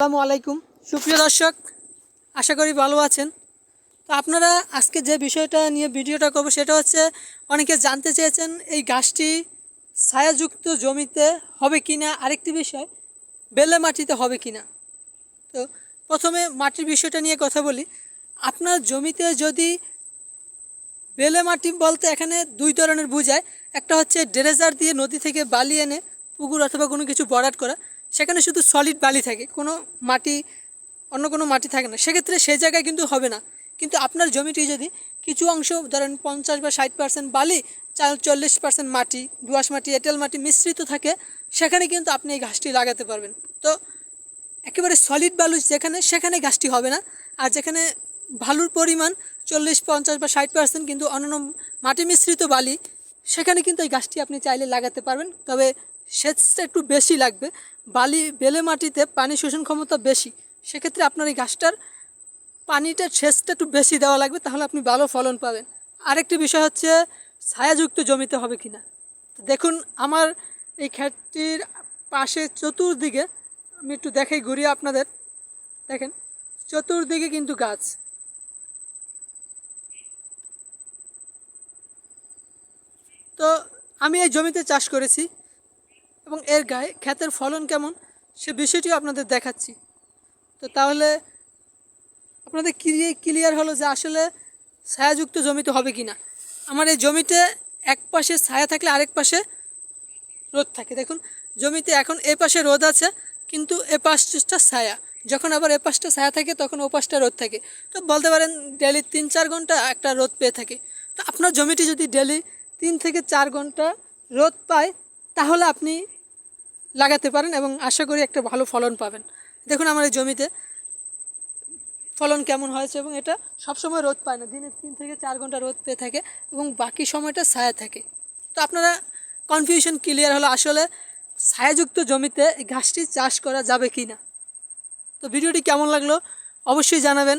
আসসালামু আলাইকুম। সুপ্রিয় দর্শক, আশা করি ভালো আছেন। তো আপনারা আজকে যে বিষয়টা নিয়ে ভিডিওটা করব সেটা হচ্ছে, অনেকে জানতে চেয়েছেন এই গাছটি ছায়াযুক্ত জমিতে হবে কি না আরেকটি বিষয়, বেলে মাটিতে হবে কি না তো প্রথমে মাটির বিষয়টা নিয়ে কথা বলি। আপনার জমিতে যদি বেলে মাটি বলতে এখানে দুই ধরনের বোঝায়। একটা হচ্ছে ড্রেজার দিয়ে নদী থেকে বালি এনে পুকুর অথবা কোনো কিছু বরাট করা। সেখানে শুধু সলিড বালি থাকে, কোনো মাটি, অন্য কোনো মাটি থাকে না। সেক্ষেত্রে সেই জায়গায় কিন্তু হবে না। কিন্তু আপনার জমিটি যদি কিছু অংশ, ধরেন পঞ্চাশ বা ষাট পার্সেন্ট বালি চল্লিশ পার্সেন্ট মাটি দোআঁশ মাটি, এঁটেল মাটি মিশ্রিত থাকে, সেখানে কিন্তু আপনি এই ঘাসটি লাগাতে পারবেন। তো একেবারে সলিড বালু যেখানে, সেখানে গাছটি হবে না। আর যেখানে বালুর পরিমাণ চল্লিশ, পঞ্চাশ বা ষাট পার্সেন্ট কিন্তু অন্যান্য মাটি মিশ্রিত বালি সেখানে কিন্তু এই গাছটি আপনি চাইলে লাগাতে পারবেন। তবে সেচটা একটু বেশি লাগবে। বালি, বেলে মাটিতে পানি শোষণ ক্ষমতা বেশি। সেক্ষেত্রে আপনার এই গাছটার পানিটা সেচটা একটু বেশি দেওয়া লাগবে, তাহলে আপনি ভালো ফলন পাবেন। আরেকটি বিষয় হচ্ছে, ছায়াযুক্ত জমিতে হবে কিনা? দেখুন, আমার এই ক্ষেতটির পাশে চতুর্দিকে, আমি একটু দেখাই, ঘুরিয়ে আপনাদের। দেখেন, চতুর্দিকে কিন্তু গাছ। তো আমি এই জমিতে চাষ করেছি এবং এর গায়ে ক্ষেতের ফলন কেমন সে বিষয়টিও আপনাদের দেখাচ্ছি। তো তাহলে আপনাদের ক্লিয়ার হলো যে আসলে ছায়াযুক্ত জমিতে হবে কি না আমার এই জমিতে এক পাশে ছায়া থাকলে আরেক পাশে রোদ থাকে। দেখুন, জমিতে এখন এ পাশে রোদ আছে, কিন্তু এ পাশটা ছায়া। যখন আবার এ পাশটা ছায়া থাকে, তখন ও পাশটা রোদ থাকে। তো বলতে পারেন ডেলি তিন চার ঘণ্টা একটা রোদ পেয়ে থাকে। তো আপনার জমিটি যদি ডেলি তিন থেকে চার ঘণ্টা রোদ পায়, তাহলে আপনি লাগাতে পারেন এবং আশা করি একটা ভালো ফলন পাবেন। দেখুন আমার এই জমিতে ফলন কেমন হয়েছে এবং এটা সবসময় রোদ পায় না, দিনে তিন থেকে চার ঘণ্টা রোদ পেয়ে থাকে এবং বাকি সময়টা ছায়া থাকে। তো আপনারা কনফিউশন ক্লিয়ার হলো আসলে ছায়াযুক্ত জমিতে ঘাসটি চাষ করা যাবে কি না তো ভিডিওটি কেমন লাগল অবশ্যই জানাবেন।